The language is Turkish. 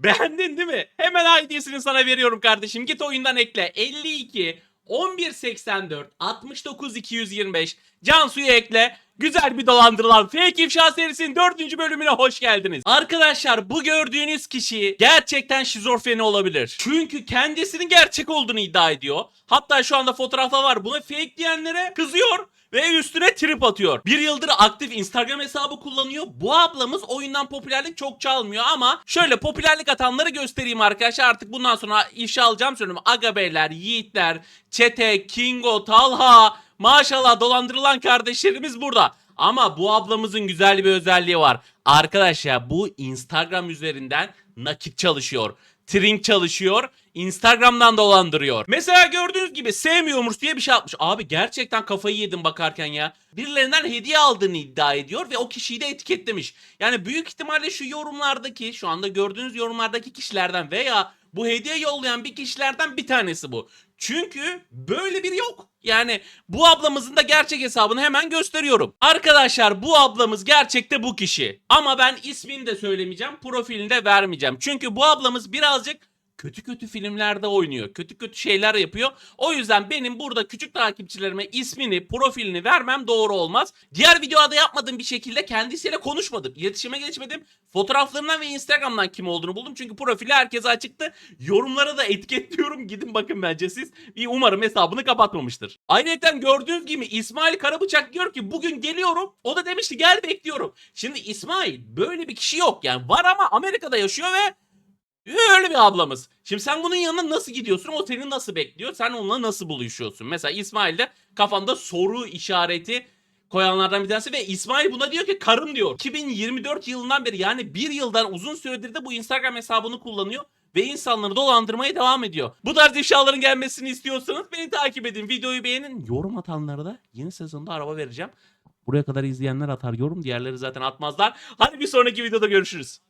Beğendin değil mi? Hemen ID'sini sana veriyorum kardeşim. Git oyundan ekle. 52 1184 69 225 Cansu'yu ekle. Güzel bir dolandırılan Fake İfşa serisinin 4. bölümüne hoş geldiniz. Arkadaşlar bu gördüğünüz kişi gerçekten şizofreni olabilir. Çünkü kendisinin gerçek olduğunu iddia ediyor. Hatta şu anda fotoğrafta var. Buna fake diyenlere kızıyor ve üstüne trip atıyor. Bir yıldır aktif Instagram hesabı kullanıyor. Bu ablamız oyundan popülerlik çok çalmıyor ama şöyle popülerlik atanları göstereyim arkadaşlar. Artık bundan sonra ifşa alacağım söylüyorum. Aga beyler, yiğitler, Çete, Kingo, Talha maşallah dolandırılan kardeşlerimiz burada. Ama bu ablamızın güzel bir özelliği var. Arkadaşlar bu Instagram üzerinden nakit çalışıyor. Trink çalışıyor. Instagram'dan dolandırıyor. Mesela gördüğünüz gibi sevmiyormuş diye bir şey atmış. Abi gerçekten kafayı yedim bakarken ya. Birilerinden hediye aldığını iddia ediyor ve o kişiyi de etiketlemiş. Yani büyük ihtimalle şu yorumlardaki şu anda gördüğünüz yorumlardaki kişilerden veya bu hediye yollayan bir kişilerden bir tanesi bu. Çünkü böyle biri yok. Yani bu ablamızın da gerçek hesabını hemen gösteriyorum. Arkadaşlar bu ablamız gerçekte bu kişi. Ama ben ismini de söylemeyeceğim, profilini de vermeyeceğim. Çünkü bu ablamız birazcık kötü kötü filmlerde oynuyor. Kötü kötü şeyler yapıyor. O yüzden benim burada küçük takipçilerime ismini, profilini vermem doğru olmaz. Diğer videoda yapmadığım bir şekilde kendisiyle konuşmadım. İletişime geçmedim. Fotoğraflarından ve Instagram'dan kim olduğunu buldum. Çünkü profili herkese açıktı. Yorumlara da etiketliyorum. Gidin bakın bence siz. Bir umarım hesabını kapatmamıştır. Ayrıca gördüğünüz gibi İsmail Karabıçak diyor ki bugün geliyorum. O da demişti gel bekliyorum. Şimdi İsmail böyle bir kişi yok. Yani var ama Amerika'da yaşıyor ve Öyle bir ablamız. Şimdi sen bunun yanına nasıl gidiyorsun? O seni nasıl bekliyor? Sen onunla nasıl buluşuyorsun? Mesela İsmail de kafanda soru işareti koyanlardan bir tanesi ve İsmail buna diyor ki karım diyor. 2024 yılından beri yani bir yıldan uzun süredir de bu Instagram hesabını kullanıyor ve insanları dolandırmaya devam ediyor. Bu tarz ifşaların gelmesini istiyorsanız beni takip edin. Videoyu beğenin. Yorum atanlara da yeni sezonda araba vereceğim. Buraya kadar izleyenler atar yorum. Diğerleri zaten atmazlar. Hadi bir sonraki videoda görüşürüz.